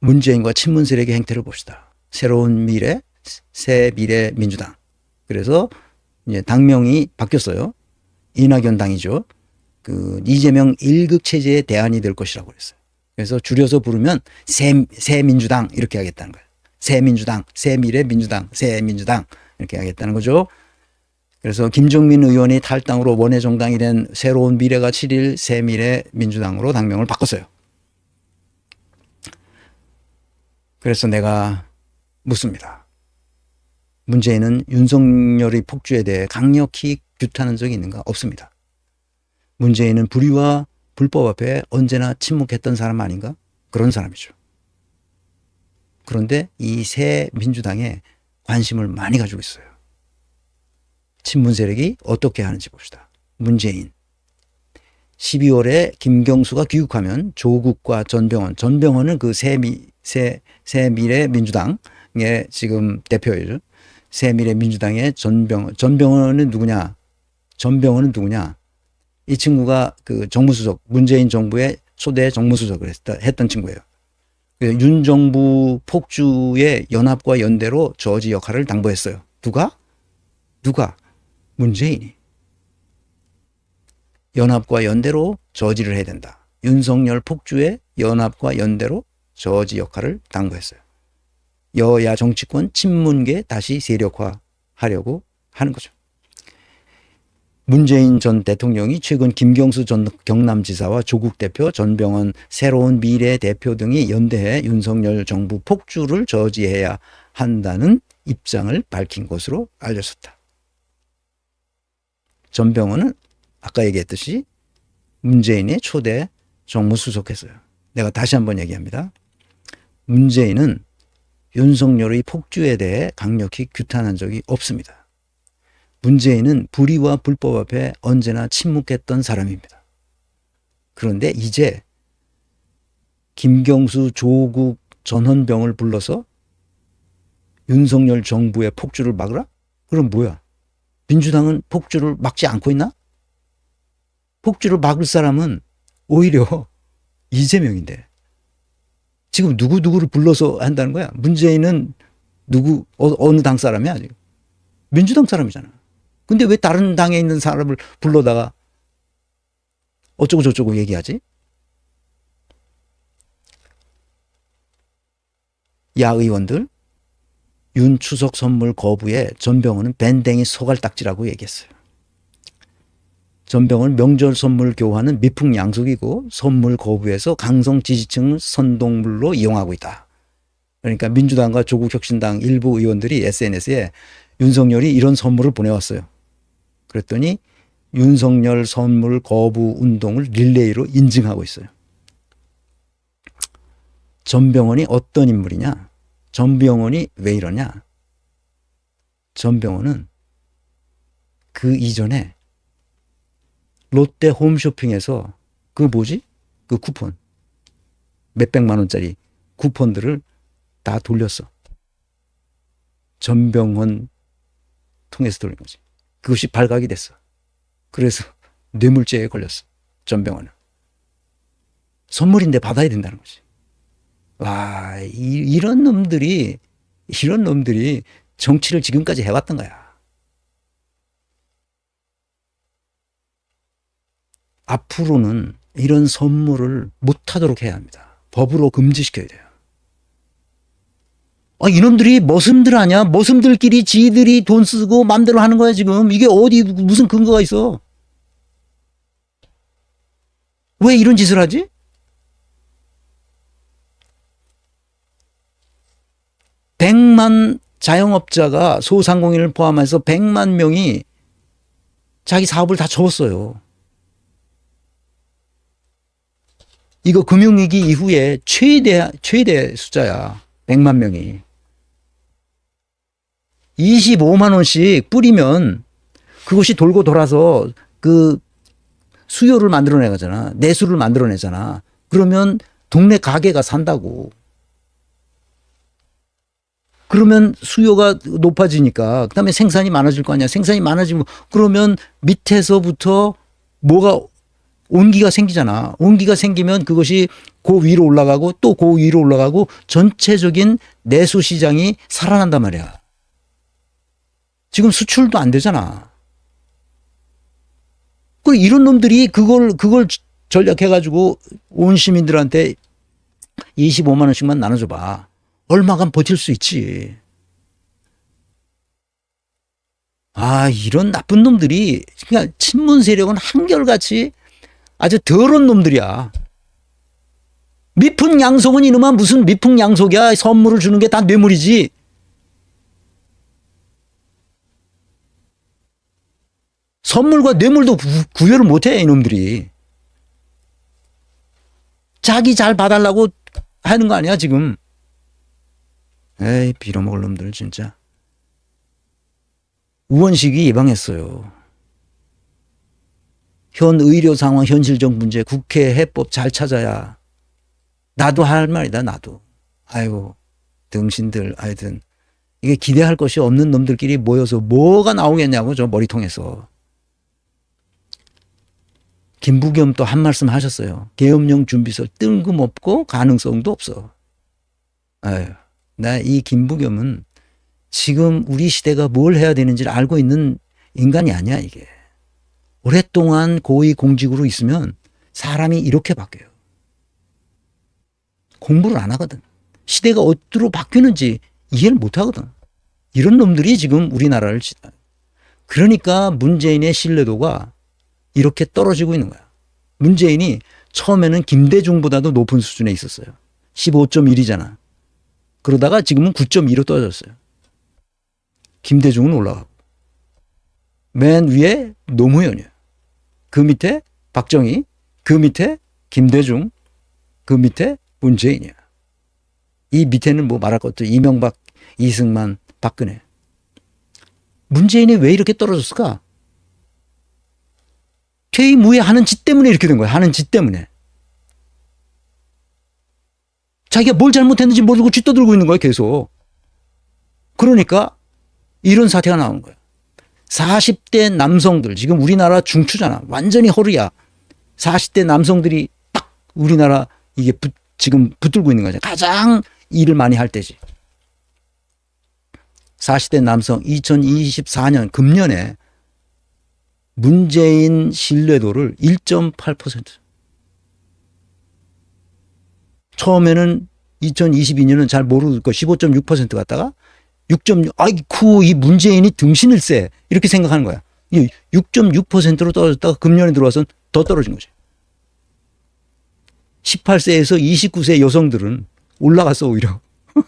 문재인과 친문 세력의 행태를 봅시다. 새로운 미래, 새 미래 민주당. 그래서 이제 당명이 바뀌었어요. 이낙연 당이죠. 그 이재명 일극 체제의 대안이 될 것이라고 그랬어요. 그래서 줄여서 부르면 새, 새 민주당 이렇게 하겠다는 거예요. 새 민주당, 새 미래 민주당, 새 민주당 이렇게 하겠다는 거죠. 그래서 김종민 의원이 탈당으로 원외 정당이 된 새로운 미래가 7일 새 미래 민주당으로 당명을 바꿨어요. 그래서 내가 묻습니다. 문재인은 윤석열의 폭주에 대해 강력히 규탄한 적이 있는가? 없습니다. 문재인은 불의와 불법 앞에 언제나 침묵했던 사람 아닌가? 그런 사람이죠. 그런데 이 새 민주당에 관심을 많이 가지고 있어요. 친문 세력이 어떻게 하는지 봅시다. 문재인. 12월에 김경수가 귀국하면 조국과 전병헌, 전병헌은 그 새미, 새, 새 미래 민주당의 지금 대표예요. 새미래 민주당의 전병헌, 전병헌은 누구냐? 전병헌은 누구냐? 이 친구가 그 정무수석, 문재인 정부의 초대 정무수석을 했다, 했던 친구예요. 그윤 정부 폭주의 연합과 연대로 저지 역할을 당부했어요. 누가? 누가? 문재인이. 연합과 연대로 저지를 해야 된다. 윤석열 폭주의 연합과 연대로 저지 역할을 당부했어요. 여야 정치권 친문계 다시 세력화하려고 하는 거죠. 문재인 전 대통령이 최근 김경수 전 경남지사와 조국 대표, 전병헌 새로운 미래 대표 등이 연대해 윤석열 정부 폭주를 저지해야 한다는 입장을 밝힌 것으로 알려졌다. 전병헌은 아까 얘기했듯이 문재인의 초대 정무수석했어요. 내가 다시 한번 얘기합니다. 문재인은 윤석열의 폭주에 대해 강력히 규탄한 적이 없습니다. 문재인은 불의와 불법 앞에 언제나 침묵했던 사람입니다. 그런데 이제 김경수, 조국, 전원병을 불러서 윤석열 정부의 폭주를 막으라? 그럼 뭐야? 민주당은 폭주를 막지 않고 있나? 폭주를 막을 사람은 오히려 이재명인데 지금 누구 누구를 불러서 한다는 거야? 문재인은 누구 어, 느당 사람이야 지금? 민주당 사람이잖아. 근데 왜 다른 당에 있는 사람을 불러다가 어쩌고 저쩌고 얘기하지? 야 의원들 윤 추석 선물 거부에 전병헌은 밴댕이 소갈딱지라고 얘기했어요. 전병헌 명절 선물 교환은 미풍양속이고 선물 거부해서 강성 지지층을 선동물로 이용하고 있다. 그러니까 민주당과 조국혁신당 일부 의원들이 SNS에 윤석열이 이런 선물을 보내왔어요. 그랬더니 윤석열 선물 거부 운동을 릴레이로 인증하고 있어요. 전병헌이 어떤 인물이냐? 전병헌이 왜 이러냐? 전병헌은 그 이전에 롯데 홈쇼핑에서 그 뭐지? 그 쿠폰 몇백만 원짜리 쿠폰들을 다 돌렸어. 전병헌 통해서 돌린 거지. 그것이 발각이 됐어. 그래서 뇌물죄에 걸렸어. 전병헌은. 선물인데 받아야 된다는 거지. 와, 이, 이런 놈들이, 이런 놈들이 정치를 지금까지 해왔던 거야. 앞으로는 이런 선물을 못하도록 해야 합니다. 법으로 금지시켜야 돼요. 아, 이놈들이 머슴들 아니야? 머슴들끼리 지들이 돈 쓰고 맘대로 하는 거야, 지금. 이게 어디, 무슨 근거가 있어? 왜 이런 짓을 하지? 백만 자영업자가 소상공인을 포함해서 백만 명이 자기 사업을 다 접었어요. 이거 금융위기 이후에 최대, 최대 숫자야. 100만 명이. 25만원씩 뿌리면 그것이 돌고 돌아서 그 수요를 만들어내잖아. 내수를 만들어내잖아. 그러면 동네 가게가 산다고. 그러면 수요가 높아지니까 그다음에 생산이 많아질 거 아니야. 생산이 많아지면 그러면 밑에서부터 뭐가 온기가 생기잖아. 온기가 생기면 그것이 그 위로 올라가고 또그 위로 올라가고 전체적인 내수 시장이 살아난단 말이야. 지금 수출도 안 되잖아. 그 이런 놈들이 그걸 그걸 전략해 가지고 온 시민들한테 25만 원씩만 나눠 줘 봐. 얼마간 버틸 수 있지. 아, 이런 나쁜 놈들이 그러니까 친문 세력은 한결같이 아주 더러운 놈들이야. 미풍양속은 이놈아 무슨 미풍양속이야. 선물을 주는 게 다 뇌물이지. 선물과 뇌물도 구- 구별을 못해 이놈들이. 자기 잘 봐달라고 하는 거 아니야 지금. 에이 빌어먹을 놈들 진짜. 우원식이 예방했어요. 현 의료 상황, 현실적 문제, 국회 해법 잘 찾아야. 나도 할 말이다, 나도. 아이고, 등신들, 하여튼. 이게 기대할 것이 없는 놈들끼리 모여서 뭐가 나오겠냐고, 저 머리통에서. 김부겸 또 한 말씀 하셨어요. 계엄령 준비서 뜬금없고 가능성도 없어. 아유, 나 이 김부겸은 지금 우리 시대가 뭘 해야 되는지를 알고 있는 인간이 아니야, 이게. 오랫동안 고위 공직으로 있으면 사람이 이렇게 바뀌어요. 공부를 안 하거든. 시대가 어디로 바뀌는지 이해를 못 하거든. 이런 놈들이 지금 우리나라를 지다. 그러니까 문재인의 신뢰도가 이렇게 떨어지고 있는 거야. 문재인이 처음에는 김대중보다도 높은 수준에 있었어요. 15.1이잖아. 그러다가 지금은 9.2로 떨어졌어요. 김대중은 올라가고. 맨 위에 노무현이에요. 그 밑에 박정희, 그 밑에 김대중, 그 밑에 문재인이야. 이 밑에는 뭐 말할 것도 이명박, 이승만, 박근혜. 문재인이 왜 이렇게 떨어졌을까? 퇴임 후에 하는 짓 때문에 이렇게 된 거야. 하는 짓 때문에. 자기가 뭘 잘못했는지 모르고 쥐떠들고 있는 거야, 계속. 그러니까 이런 사태가 나온 거야. 40대 남성들, 지금 우리나라 중추잖아. 완전히 허리야. 40대 남성들이 딱 우리나라 이게 붙- 지금 붙들고 있는 거죠. 가장 일을 많이 할 때지. 40대 남성 2024년 금년에 문재인 신뢰도를 1.8% 처음에는 2022년은 잘 모르고 15.6% 갔다가 6.6 아이쿠 이 문재인이 등신일세 이렇게 생각하는 거야. 이 6.6%로 떨어졌다가 금년에 들어와서 더 떨어진 거지. 18세에서 29세 여성들은 올라갔어 오히려.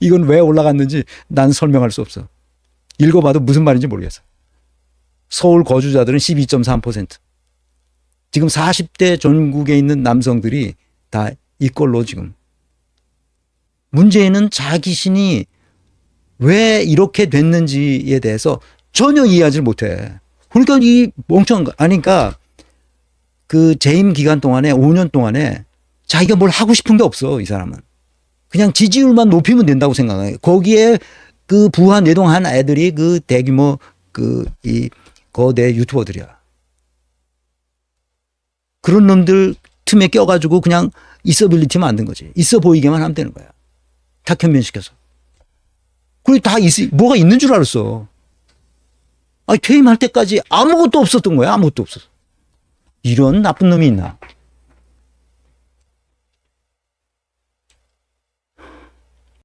이건 왜 올라갔는지 난 설명할 수 없어. 읽어봐도 무슨 말인지 모르겠어. 서울 거주자들은 12.3%. 지금 40대 전국에 있는 남성들이 다 이걸로 지금. 문제는 자기 신이 왜 이렇게 됐는지에 대해서 전혀 이해하지 못해. 그러니까 이 멍청한 거. 아니까 그 재임 기간 동안에 5년 동안에 자기가 뭘 하고 싶은 게 없어, 이 사람은. 그냥 지지율만 높이면 된다고 생각해. 거기에 그 부하 내동한 애들이 그 대규모 그 이 거대 유튜버들이야. 그런 놈들 틈에 껴가지고 그냥 있어빌리티 만든 거지. 있어 보이게만 하면 되는 거야. 탁현면 시켜서. 그리고 다 있, 뭐가 있는 줄 알았어. 아니, 퇴임할 때까지 아무것도 없었던 거야. 아무것도 없었어. 이런 나쁜 놈이 있나.